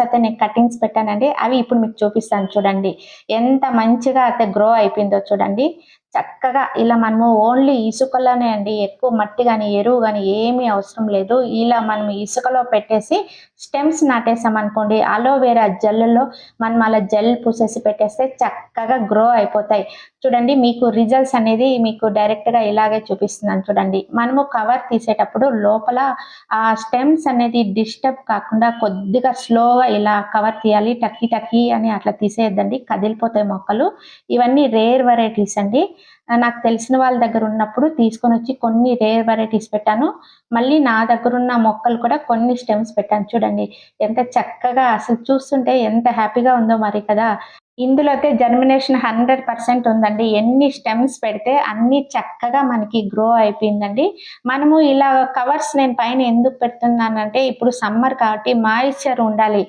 అయితే నేను కటింగ్స్ పెట్టానండి. అవి ఇప్పుడు మీకు చూపిస్తాను చూడండి. ఎంత మంచిగా అయితే గ్రో అయిపోయిందో చూడండి. చక్కగా ఇలా మనము ఓన్లీ ఇసుకలోనే అండి ఎక్కువ మట్టి కానీ ఎరువు కానీ ఏమీ అవసరం లేదు. ఇలా మనం ఇసుకలో పెట్టేసి స్టెమ్స్ నాటేసాం అనుకోండి అలోవేరా జెల్లో మనం అలా జెల్ పూసేసి పెట్టేస్తే చక్కగా గ్రో అయిపోతాయి. చూడండి మీకు రిజల్ట్స్ అనేది మీకు డైరెక్ట్గా ఇలాగే చూపిస్తున్నాను చూడండి. మనము కవర్ తీసేటప్పుడు లోపల ఆ స్టెమ్స్ అనేది డిస్టర్బ్ కాకుండా కొద్దిగా స్లోగా ఇలా కవర్ తీయాలి టక్కి టక్కి అని అట్లా తీసేయద్దండి. కదిలిపోతాయి మొక్కలు. ఇవన్నీ రేర్ వెరైటీస్ అండి. నాకు తెలిసిన వాళ్ళ దగ్గర ఉన్నప్పుడు తీసుకొని వచ్చి కొన్ని రేర్ వెరైటీస్ పెట్టాను. మళ్ళీ నా దగ్గర ఉన్న మొక్కలు కూడా కొన్ని స్టెమ్స్ పెట్టాను. చూడండి ఎంత చక్కగా అసలు చూస్తుంటే ఎంత హ్యాపీగా ఉందో మరి కదా. ఇందులో అయితే జర్మినేషన్ హండ్రెడ్ పర్సెంట్ ఉందండి. ఎన్ని స్టెమ్స్ పెడితే అన్ని చక్కగా మనకి గ్రో అయిపోయిందండి. మనము ఇలా కవర్స్ నేను పైన ఎందుకు పెడుతున్నానంటే ఇప్పుడు సమ్మర్ కాబట్టి మాయిశ్చర్ ఉండాలి.